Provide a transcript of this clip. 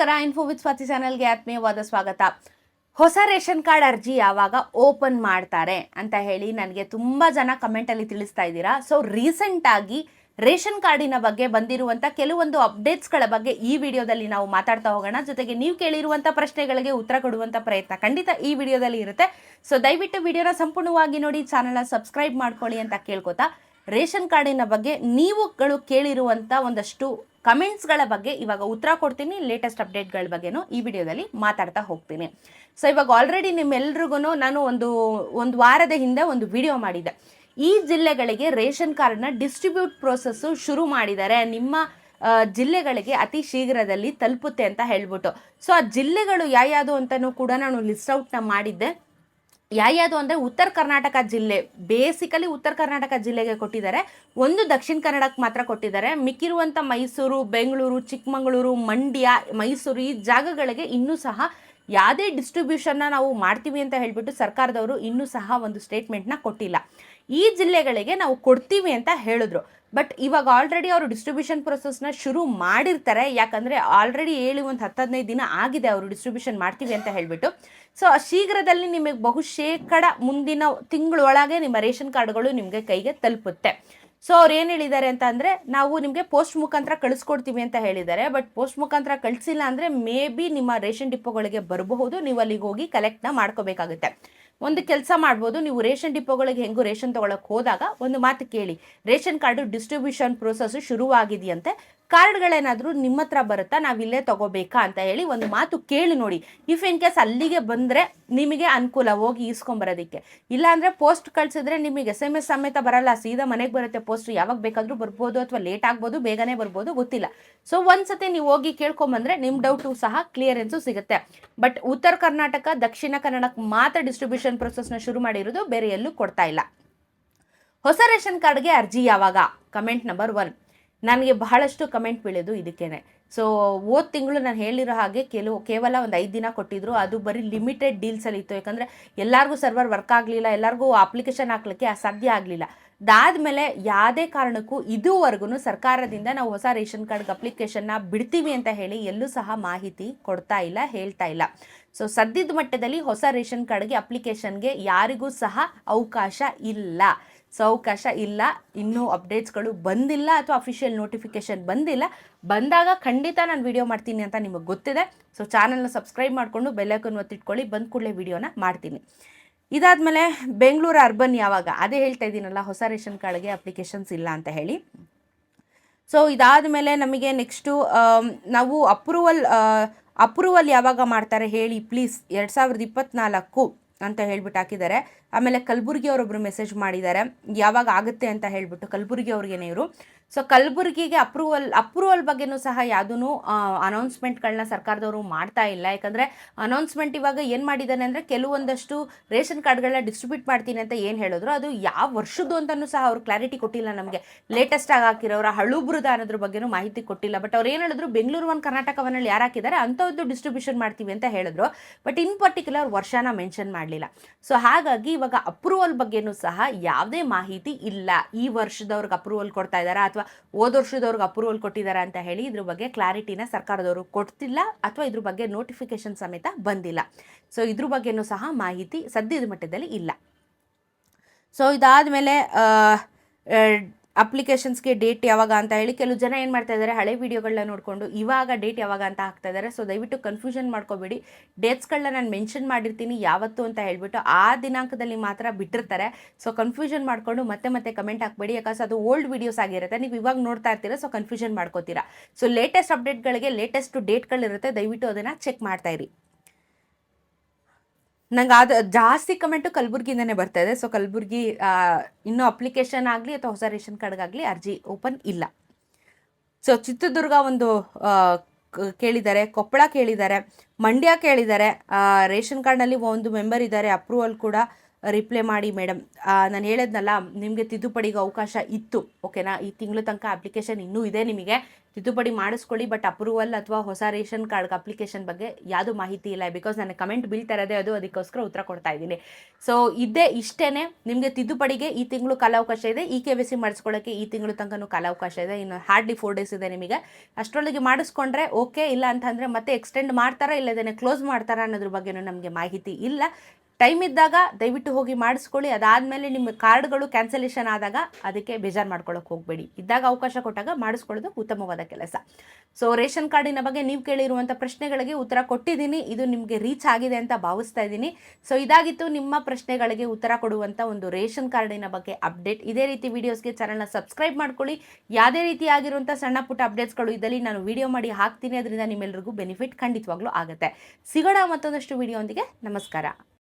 ನಮಸ್ಕಾರ. Info with Swati ಚಾನಲ್ಗೆ ಆತ್ಮೀಯವಾದ ಸ್ವಾಗತ. ಹೊಸ ರೇಷನ್ ಕಾರ್ಡ್ ಅರ್ಜಿ ಯಾವಾಗ ಓಪನ್ ಮಾಡ್ತಾರೆ ಅಂತ ಹೇಳಿ ನನಗೆ ತುಂಬ ಜನ ಕಮೆಂಟಲ್ಲಿ ತಿಳಿಸ್ತಾ ಇದ್ದೀರಾ. ಸೊ ರೀಸೆಂಟಾಗಿ ರೇಷನ್ ಕಾರ್ಡಿನ ಬಗ್ಗೆ ಬಂದಿರುವಂಥ ಕೆಲವೊಂದು ಅಪ್ಡೇಟ್ಸ್ಗಳ ಬಗ್ಗೆ ಈ ವಿಡಿಯೋದಲ್ಲಿ ನಾವು ಮಾತಾಡ್ತಾ ಹೋಗೋಣ. ಜೊತೆಗೆ ನೀವು ಕೇಳಿರುವಂಥ ಪ್ರಶ್ನೆಗಳಿಗೆ ಉತ್ತರ ಕೊಡುವಂಥ ಪ್ರಯತ್ನ ಖಂಡಿತ ಈ ವಿಡಿಯೋದಲ್ಲಿ ಇರುತ್ತೆ. ಸೊ ದಯವಿಟ್ಟು ವಿಡಿಯೋನ ಸಂಪೂರ್ಣವಾಗಿ ನೋಡಿ ಚಾನಲ್ನ ಸಬ್ಸ್ಕ್ರೈಬ್ ಮಾಡ್ಕೊಳ್ಳಿ ಅಂತ ಕೇಳ್ಕೊತಾ, ರೇಷನ್ ಕಾರ್ಡಿನ ಬಗ್ಗೆ ನೀವುಗಳು ಕೇಳಿರುವಂಥ ಒಂದಷ್ಟು ಕಮೆಂಟ್ಸ್ಗಳ ಬಗ್ಗೆ ಇವಾಗ ಉತ್ತರ ಕೊಡ್ತೀನಿ ಲೇಟೆಸ್ಟ್ ಅಪ್ಡೇಟ್ಗಳ ಬಗ್ಗೆನೂ ಈ ವಿಡಿಯೋದಲ್ಲಿ ಮಾತಾಡ್ತಾ ಹೋಗ್ತೀನಿ. ಸೊ ಇವಾಗ ಆಲ್ರೆಡಿ ನಿಮ್ಮೆಲ್ರಿಗೂ ನಾನು ಒಂದು ಒಂದು ವಾರದ ಹಿಂದೆ ಒಂದು ವಿಡಿಯೋ ಮಾಡಿದ್ದೆ. ಈ ಜಿಲ್ಲೆಗಳಿಗೆ ರೇಷನ್ ಕಾರ್ಡ್ನ ಡಿಸ್ಟ್ರಿಬ್ಯೂಟ್ ಪ್ರೋಸೆಸ್ಸು ಶುರು ಮಾಡಿದ್ದಾರೆ. ನಿಮ್ಮ ಜಿಲ್ಲೆಗಳಿಗೆ ಅತಿ ಶೀಘ್ರದಲ್ಲಿ ತಲುಪುತ್ತೆ ಅಂತ ಹೇಳ್ಬಿಟ್ಟು. ಸೊ ಆ ಜಿಲ್ಲೆಗಳು ಯಾವ್ಯಾವುದು ಅಂತಲೂ ಕೂಡ ನಾನು ಲಿಸ್ಟ್ ಔಟ್ನ ಮಾಡಿದ್ದೆ. ಯಾವ್ಯಾವುದು ಅಂದರೆ ಉತ್ತರ ಕರ್ನಾಟಕ ಜಿಲ್ಲೆ ಬೇಸಿಕಲಿ ಉತ್ತರ ಕರ್ನಾಟಕ ಜಿಲ್ಲೆಗೆ ಕೊಟ್ಟಿದ್ದಾರೆ. ಒಂದು ದಕ್ಷಿಣ ಕನ್ನಡಕ್ಕೆ ಮಾತ್ರ ಕೊಟ್ಟಿದ್ದಾರೆ. ಮಿಕ್ಕಿರುವಂಥ ಮೈಸೂರು, ಬೆಂಗಳೂರು, ಚಿಕ್ಕಮಗಳೂರು, ಮಂಡ್ಯ, ಮೈಸೂರು ಈ ಜಾಗಗಳಿಗೆ ಇನ್ನೂ ಸಹ ಯಾವುದೇ ಡಿಸ್ಟ್ರಿಬ್ಯೂಷನ್ನ ನಾವು ಮಾಡ್ತೀವಿ ಅಂತ ಹೇಳಿಬಿಟ್ಟು ಸರ್ಕಾರದವರು ಇನ್ನೂ ಸಹ ಒಂದು ಸ್ಟೇಟ್ಮೆಂಟ್ನ ಕೊಟ್ಟಿಲ್ಲ. ಈ ಜಿಲ್ಲೆಗಳಿಗೆ ನಾವು ಕೊಡ್ತೀವಿ ಅಂತ ಹೇಳಿದ್ರು. ಬಟ್ ಇವಾಗ ಆಲ್ರೆಡಿ ಅವರು ಡಿಸ್ಟ್ರಿಬ್ಯೂಷನ್ ಪ್ರೊಸೆಸ್ನ ಶುರು ಮಾಡಿರ್ತಾರೆ. ಯಾಕಂದರೆ ಆಲ್ರೆಡಿ ಹೇಳಿ ಒಂದು ಹತ್ತು ಹದಿನೈದು ದಿನ ಆಗಿದೆ ಅವರು ಡಿಸ್ಟ್ರಿಬ್ಯೂಷನ್ ಮಾಡ್ತೀವಿ ಅಂತ ಹೇಳಿಬಿಟ್ಟು. ಸೊ ಶೀಘ್ರದಲ್ಲಿ ನಿಮಗೆ ಬಹುಶೇಕಡ ಮುಂದಿನ ತಿಂಗಳೊಳಗೆ ನಿಮ್ಮ ರೇಷನ್ ಕಾರ್ಡ್ಗಳು ನಿಮಗೆ ಕೈಗೆ ತಲುಪುತ್ತೆ. ಸೊ ಅವ್ರು ಏನು ಹೇಳಿದ್ದಾರೆ ಅಂತ ಅಂದರೆ, ನಾವು ನಿಮಗೆ ಪೋಸ್ಟ್ ಮುಖಾಂತರ ಕಳಿಸ್ಕೊಡ್ತೀವಿ ಅಂತ ಹೇಳಿದ್ದಾರೆ. ಬಟ್ ಪೋಸ್ಟ್ ಮುಖಾಂತರ ಕಳಿಸಿಲ್ಲ ಅಂದರೆ ಮೇ ಬಿ ನಿಮ್ಮ ರೇಷನ್ ಡಿಪೋಗಳಿಗೆ ಬರಬಹುದು. ನೀವು ಅಲ್ಲಿಗೆ ಹೋಗಿ ಕಲೆಕ್ಟ್ನ ಮಾಡ್ಕೋಬೇಕಾಗುತ್ತೆ. ಒಂದು ಕೆಲಸ ಮಾಡ್ಬೋದು, ನೀವು ರೇಷನ್ ಡಿಪೋಗಳಿಗೆ ಹೆಂಗು ರೇಷನ್ ತೊಗೊಳಕ್ಕೆ ಹೋದಾಗ ಒಂದು ಮಾತು ಕೇಳಿ. ರೇಷನ್ ಕಾರ್ಡು ಡಿಸ್ಟ್ರಿಬ್ಯೂಷನ್ ಪ್ರೋಸೆಸ್ ಶುರುವಾಗಿದೆಯಂತೆ. ಕಾರ್ಡ್ಗಳೇನಾದರೂ ನಿಮ್ಮ ಹತ್ರ ಬರುತ್ತಾ? ನಾವಿಲ್ಲೇ ತಗೋಬೇಕಾ ಅಂತ ಹೇಳಿ ಒಂದು ಮಾತು ಕೇಳಿ ನೋಡಿ. ಇಫ್ ಇನ್ ಕೇಸ್ ಅಲ್ಲಿಗೆ ಬಂದರೆ ನಿಮಗೆ ಅನುಕೂಲ ಹೋಗಿ ಈಸ್ಕೊಂಬರೋದಕ್ಕೆ. ಇಲ್ಲಾಂದರೆ ಪೋಸ್ಟ್ ಕಳಿಸಿದ್ರೆ ನಿಮಗೆ ಎಸ್ ಎಂ ಎಸ್ ಸಮೇತ ಬರಲ್ಲ, ಸೀದಾ ಮನೆಗೆ ಬರುತ್ತೆ ಪೋಸ್ಟ್ ಯಾವಾಗ ಬೇಕಾದರೂ ಬರ್ಬೋದು ಅಥವಾ ಲೇಟ್ ಆಗ್ಬೋದು, ಬೇಗನೆ ಬರ್ಬೋದು, ಗೊತ್ತಿಲ್ಲ. ಸೊ ಒಂದ್ಸತಿ ನೀವು ಹೋಗಿ ಕೇಳ್ಕೊಂಬಂದ್ರೆ ನಿಮ್ಮ ಡೌಟು ಸಹ ಕ್ಲಿಯರೆನ್ಸು ಸಿಗುತ್ತೆ. ಬಟ್ ಉತ್ತರ ಕರ್ನಾಟಕ, ದಕ್ಷಿಣ ಕನ್ನಡಕ್ಕೆ ಮಾತ್ರ ಡಿಸ್ಟ್ರಿಬ್ಯೂಷನ್ ಪ್ರೊಸೆಸ್ನ ಶುರು ಮಾಡಿರೋದು, ಬೇರೆ ಎಲ್ಲೂ ಕೊಡ್ತಾ ಇಲ್ಲ. ಹೊಸ ರೇಷನ್ ಕಾರ್ಡ್ಗೆ ಅರ್ಜಿ ಯಾವಾಗ? ಕಮೆಂಟ್ ನಂಬರ್ ಒನ್ ನನಗೆ ಬಹಳಷ್ಟು ಕಮೆಂಟ್ ಬೀಳೋದು ಇದಕ್ಕೇನೆ. ಸೊ ಹೋದ ತಿಂಗಳು ನಾನು ಹೇಳಿರೋ ಹಾಗೆ ಕೆಲವು, ಕೇವಲ ಒಂದು ಐದು ದಿನ ಕೊಟ್ಟಿದ್ರು. ಅದು ಬರೀ ಲಿಮಿಟೆಡ್ ಡೀಲ್ಸಲ್ಲಿ ಇತ್ತು. ಯಾಕಂದರೆ ಎಲ್ಲರಿಗೂ ಸರ್ವರ್ ವರ್ಕ್ ಆಗಲಿಲ್ಲ, ಎಲ್ಲರಿಗೂ ಅಪ್ಲಿಕೇಶನ್ ಹಾಕ್ಲಿಕ್ಕೆ ಅಸಾಧ್ಯ ಆಗಲಿಲ್ಲ. ಅದಾದಮೇಲೆ ಯಾವುದೇ ಕಾರಣಕ್ಕೂ ಇದುವರೆಗೂ ಸರ್ಕಾರದಿಂದ ನಾವು ಹೊಸ ರೇಷನ್ ಕಾರ್ಡ್ಗೆ ಅಪ್ಲಿಕೇಶನ್ನ ಬಿಡ್ತೀವಿ ಅಂತ ಹೇಳಿ ಎಲ್ಲೂ ಸಹ ಮಾಹಿತಿ ಕೊಡ್ತಾ ಇಲ್ಲ, ಹೇಳ್ತಾ ಇಲ್ಲ. ಸೊ ಸದ್ಯದ ಮಟ್ಟದಲ್ಲಿ ಹೊಸ ರೇಷನ್ ಕಾರ್ಡ್ಗೆ ಅಪ್ಲಿಕೇಶನ್ಗೆ ಯಾರಿಗೂ ಸಹ ಅವಕಾಶ ಇಲ್ಲ. ಸೊ ಅವಕಾಶ ಇಲ್ಲ, ಇನ್ನೂ ಅಪ್ಡೇಟ್ಸ್ಗಳು ಬಂದಿಲ್ಲ ಅಥವಾ ಅಫಿಷಿಯಲ್ ನೋಟಿಫಿಕೇಶನ್ ಬಂದಿಲ್ಲ, ಬಂದಾಗ ಖಂಡಿತ ನಾನು ವಿಡಿಯೋ ಮಾಡ್ತೀನಿ ಅಂತ ನಿಮಗೆ ಗೊತ್ತಿದೆ. ಸೊ ಚಾನಲ್ನ ಸಬ್ಸ್ಕ್ರೈಬ್ ಮಾಡಿಕೊಂಡು ಬೆಲ್ಲೈಕನ್ ಒತ್ತಿಟ್ಕೊಳ್ಳಿ ಬಂದ ಕೂಡಲೇ ವಿಡಿಯೋನ ಮಾಡ್ತೀನಿ. ಇದಾದಮೇಲೆ ಬೆಂಗಳೂರು ಅರ್ಬನ್ ಯಾವಾಗ? ಅದೇ ಹೇಳ್ತಾ ಇದ್ದೀನಲ್ಲ, ಹೊಸ ರೇಷನ್ ಕಾರ್ಡ್ಗೆ ಅಪ್ಲಿಕೇಶನ್ಸ್ ಇಲ್ಲ ಅಂತ ಹೇಳಿ. ಸೊ ಇದಾದ ಮೇಲೆ ನಮಗೆ ನೆಕ್ಸ್ಟು ನಾವು ಅಪ್ರೂವಲ್ ಅಪ್ರೂವಲ್ ಯಾವಾಗ ಮಾಡ್ತಾರೆ ಹೇಳಿ ಪ್ಲೀಸ್ ಎರಡು ಸಾವಿರದ ಇಪ್ಪತ್ತ್ನಾಲ್ಕು ಅಂತ ಹೇಳ್ಬಿಟ್ಟು ಹಾಕಿದ್ದಾರೆ. ಆಮೇಲೆ ಕಲಬುರ್ಗಿ ಅವರೊಬ್ಬರು ಮೆಸೇಜ್ ಮಾಡಿದ್ದಾರೆ. ಯಾವಾಗ ಆಗುತ್ತೆ ಅಂತ ಹೇಳ್ಬಿಟ್ಟು ಕಲಬುರ್ಗಿ ಅವ್ರಿಗೇನೆ ಇವರು. ಸೊ ಕಲಬುರಗಿಗೆ ಅಪ್ರೂವಲ್ ಅಪ್ರೂವಲ್ ಬಗ್ಗೆನೂ ಸಹ ಯಾವುದೂ ಅನೌನ್ಸ್ಮೆಂಟ್ಗಳನ್ನ ಸರ್ಕಾರದವರು ಮಾಡ್ತಾ ಇಲ್ಲ. ಯಾಕಂದರೆ ಅನೌನ್ಸ್ಮೆಂಟ್ ಇವಾಗ ಏನು ಮಾಡಿದ್ದಾನೆ ಅಂದರೆ ಕೆಲವೊಂದಷ್ಟು ರೇಷನ್ ಕಾರ್ಡ್ಗಳನ್ನ ಡಿಸ್ಟ್ರಿಬ್ಯೂಟ್ ಮಾಡ್ತೀನಿ ಅಂತ ಏನು ಹೇಳಿದ್ರು, ಅದು ಯಾವ ವರ್ಷದ್ದು ಅಂತಲೂ ಸಹ ಅವರು ಕ್ಲಾರಿಟಿ ಕೊಟ್ಟಿಲ್ಲ ನಮಗೆ. ಲೇಟೆಸ್ಟ್ ಆಗಿ ಹಾಕಿರೋರ ಹಳುಬ್ರದ ಅನ್ನೋದ್ರ ಬಗ್ಗೆನೂ ಮಾಹಿತಿ ಕೊಟ್ಟಿಲ್ಲ. ಬಟ್ ಅವ್ರು ಏನು ಹೇಳಿದ್ರು, ಬೆಂಗಳೂರು ಒಂದು ಕರ್ನಾಟಕವನ್ನಲ್ಲಿ ಯಾರು ಹಾಕಿದ್ದಾರೆ ಅಂಥದ್ದು ಡಿಸ್ಟ್ರಿಬ್ಯೂಷನ್ ಮಾಡ್ತೀವಿ ಅಂತ ಹೇಳಿದ್ರು. ಬಟ್ ಇನ್ ಪರ್ಟಿಕ್ಯುಲರ್ ವರ್ಷನ ಮೆನ್ಷನ್ ಮಾಡಲಿಲ್ಲ. ಸೊ ಹಾಗಾಗಿ ಇವಾಗ ಅಪ್ರೂವಲ್ ಬಗ್ಗೆನೂ ಸಹ ಯಾವುದೇ ಮಾಹಿತಿ ಇಲ್ಲ. ಈ ವರ್ಷದವ್ರಿಗೆ ಅಪ್ರೂವಲ್ ಕೊಡ್ತಾ ಇದ್ದಾರಾ, ಅಥವಾ ಹೋದ ವರ್ಷದವ್ರಿಗೆ ಅಪ್ರೂವಲ್ ಕೊಟ್ಟಿದ್ದಾರೆ ಅಂತ ಹೇಳಿ ಇದ್ರ ಬಗ್ಗೆ ಕ್ಲಾರಿಟಿನ ಸರ್ಕಾರದವರು ಕೊಡ್ತಿಲ್ಲ ಅಥವಾ ಇದ್ರ ಬಗ್ಗೆ ನೋಟಿಫಿಕೇಶನ್ ಸಮೇತ ಬಂದಿಲ್ಲ. ಸೊ ಇದ್ರ ಬಗ್ಗೆನೂ ಸಹ ಮಾಹಿತಿ ಸದ್ಯದ ಮಟ್ಟದಲ್ಲಿ ಇಲ್ಲ. ಸೊ ಇದಾದಮೇಲೆ ಅಪ್ಲಿಕೇಶನ್ಸ್ಗೆ ಡೇಟ್ ಯಾವಾಗ ಅಂತ ಹೇಳಿ ಕೆಲವು ಜನ ಏನು ಮಾಡ್ತಾ ಇದ್ದಾರೆ ಹಳೆ ವೀಡಿಯೋಗಳನ್ನ ನೋಡಿಕೊಂಡು ಇವಾಗ ಡೇಟ್ ಯಾವಾಗ ಅಂತ ಹಾಕ್ತಾ ಇದ್ದಾರೆ ಸೊ ದಯವಿಟ್ಟು ಕನ್ಫ್ಯೂಷನ್ ಮಾಡ್ಕೋಬೇಡಿ. ಡೇಟ್ಸ್ಗಳನ್ನ ನಾನು ಮೆನ್ಷನ್ ಮಾಡಿರ್ತೀನಿ ಯಾವತ್ತು ಅಂತ ಹೇಳಿಬಿಟ್ಟು ಆ ದಿನಾಂಕದಲ್ಲಿ ಮಾತ್ರ ಬಿಟ್ಟಿರ್ತಾರೆ. ಸೊ ಕನ್ಫ್ಯೂಷನ್ ಮಾಡಿಕೊಂಡು ಮತ್ತೆ ಮತ್ತೆ ಕಮೆಂಟ್ ಹಾಕ್ಬೇಡಿ. ಯಾಕಂದ್ರೆ ಅದು ಓಲ್ಡ್ ವೀಡಿಯೋಸ್ ಆಗಿರುತ್ತೆ. ನೀವು ಇವಾಗ ನೋಡ್ತಾ ಇರ್ತೀರ ಸೊ ಕನ್ಫ್ಯೂಷನ್ ಮಾಡ್ಕೋತೀರಾ. ಸೊ ಲೇಟೆಸ್ಟ್ ಅಪ್ಡೇಟ್ಗಳಿಗೆ ಲೇಟೆಸ್ಟ್ ಡೇಟ್ಗಳಿರುತ್ತೆ ದಯವಿಟ್ಟು ಅದನ್ನು ಚೆಕ್ ಮಾಡ್ತಾ ಇರಿ. ನಂಗೆ ಅದು ಜಾಸ್ತಿ ಕಮೆಂಟು ಕಲಬುರ್ಗಿಯಿಂದನೇ ಬರ್ತಾ ಇದೆ. ಸೊ ಕಲಬುರ್ಗಿ ಇನ್ನೂ ಅಪ್ಲಿಕೇಶನ್ ಆಗಲಿ ಅಥವಾ ಹೊಸ ರೇಷನ್ ಕಾರ್ಡ್ಗಾಗಲಿ ಅರ್ಜಿ ಓಪನ್ ಇಲ್ಲ. ಸೊ ಚಿತ್ರದುರ್ಗ ಒಂದು ಕೇಳಿದ್ದಾರೆ, ಕೊಪ್ಪಳ ಕೇಳಿದ್ದಾರೆ, ಮಂಡ್ಯ ಕೇಳಿದ್ದಾರೆ. ರೇಷನ್ ಕಾರ್ಡ್ನಲ್ಲಿ ಒಂದು ಮೆಂಬರ್ ಇದ್ದಾರೆ, ಅಪ್ರೂವಲ್ ಕೂಡ. ರಿಪ್ಲೈ ಮಾಡಿ ಮೇಡಮ್. ನಾನು ಹೇಳಿದ್ನಲ್ಲ, ನಿಮಗೆ ತಿದ್ದುಪಡಿಗೆ ಅವಕಾಶ ಇತ್ತು, ಓಕೆನಾ? ಈ ತಿಂಗಳು ತನಕ ಅಪ್ಲಿಕೇಶನ್ ಇನ್ನೂ ಇದೆ ನಿಮಗೆ. ತಿದ್ದುಪಡಿ ಮಾಡಿಸ್ಕೊಳ್ಳಿ ಬಟ್ ಅಪ್ರೂವಲ್ ಅಥವಾ ಹೊಸ ರೇಷನ್ ಕಾರ್ಡ್ಗೆ ಅಪ್ಲಿಕೇಶನ್ ಬಗ್ಗೆ ಯಾವುದು ಮಾಹಿತಿ ಇಲ್ಲ. ಬಿಕಾಸ್ ನನಗೆ ಕಮೆಂಟ್ ಬೀಳ್ತಾ ಇರೋದೇ ಅದು, ಅದಕ್ಕೋಸ್ಕರ ಉತ್ತರ ಕೊಡ್ತಾ ಇದ್ದೀನಿ. ಸೊ ಇದೇ ಇಷ್ಟೇ ನಿಮಗೆ ತಿದ್ದುಪಡಿಗೆ ಈ ತಿಂಗಳು ಕಾಲಾವಕಾಶ ಇದೆ ಇ ಕೆ ವಿ ಸಿ ಮಾಡಿಸ್ಕೊಳ್ಳೋಕ್ಕೆ ಈ ತಿಂಗಳು ತನಕನೂ ಕಾಲಾವಕಾಶ ಇದೆ, ಇನ್ನು ಹಾರ್ಡ್ಲಿ ಫೋರ್ ಡೇಸ್ ಇದೆ ನಿಮಗೆ. ಅಷ್ಟರೊಳಗೆ ಮಾಡಿಸ್ಕೊಂಡ್ರೆ ಓಕೆ ಇಲ್ಲ ಅಂತಂದರೆ ಮತ್ತೆ ಎಕ್ಸ್ಟೆಂಡ್ ಮಾಡ್ತಾರಾ ಇಲ್ಲದೇ ಕ್ಲೋಸ್ ಮಾಡ್ತಾರಾ ಅನ್ನೋದ್ರ ಬಗ್ಗೆನೂ ನಮಗೆ ಮಾಹಿತಿ ಇಲ್ಲ. ಟೈಮ್ ಇದ್ದಾಗ ದಯವಿಟ್ಟು ಹೋಗಿ ಮಾಡಿಸ್ಕೊಳ್ಳಿ. ಅದಾದಮೇಲೆ ನಿಮ್ಮ ಕಾರ್ಡ್ಗಳು ಕ್ಯಾನ್ಸಲೇಷನ್ ಆದಾಗ ಅದಕ್ಕೆ ಬೇಜಾರು ಮಾಡ್ಕೊಳ್ಳೋಕೆ ಹೋಗಬೇಡಿ. ಇದ್ದಾಗ ಅವಕಾಶ ಕೊಟ್ಟಾಗ ಮಾಡಿಸ್ಕೊಳ್ಳೋದು ಉತ್ತಮವಾದ ಕೆಲಸ. ಸೊ ರೇಷನ್ ಕಾರ್ಡಿನ ಬಗ್ಗೆ ನೀವು ಕೇಳಿರುವಂಥ ಪ್ರಶ್ನೆಗಳಿಗೆ ಉತ್ತರ ಕೊಟ್ಟಿದ್ದೀನಿ. ಇದು ನಿಮಗೆ ರೀಚ್ ಆಗಿದೆ ಅಂತ ಭಾವಿಸ್ತಾ ಇದ್ದೀನಿ. ಸೊ ಇದಾಗಿತ್ತು ನಿಮ್ಮ ಪ್ರಶ್ನೆಗಳಿಗೆ ಉತ್ತರ ಕೊಡುವಂಥ ಒಂದು ರೇಷನ್ ಕಾರ್ಡಿನ ಬಗ್ಗೆ ಅಪ್ಡೇಟ್. ಇದೇ ರೀತಿ ವಿಡಿಯೋಸ್ಗೆ ಚಾನಲ್ನ ಸಬ್ಸ್ಕ್ರೈಬ್ ಮಾಡ್ಕೊಳ್ಳಿ. ಯಾವುದೇ ರೀತಿಯಾಗಿರುವಂಥ ಸಣ್ಣ ಪುಟ್ಟ ಅಪ್ಡೇಟ್ಸ್ಗಳು ಇದರಲ್ಲಿ ನಾನು ವಿಡಿಯೋ ಮಾಡಿ ಹಾಕ್ತೀನಿ. ಅದರಿಂದ ನಿಮ್ಮೆಲ್ಲರಿಗೂ ಬೆನಿಫಿಟ್ ಖಂಡಿತವಾಗ್ಲೂ ಆಗುತ್ತೆ. ಸಿಗೋಣ ಮತ್ತೊಂದಷ್ಟು ವಿಡಿಯೋ ನಮಸ್ಕಾರ.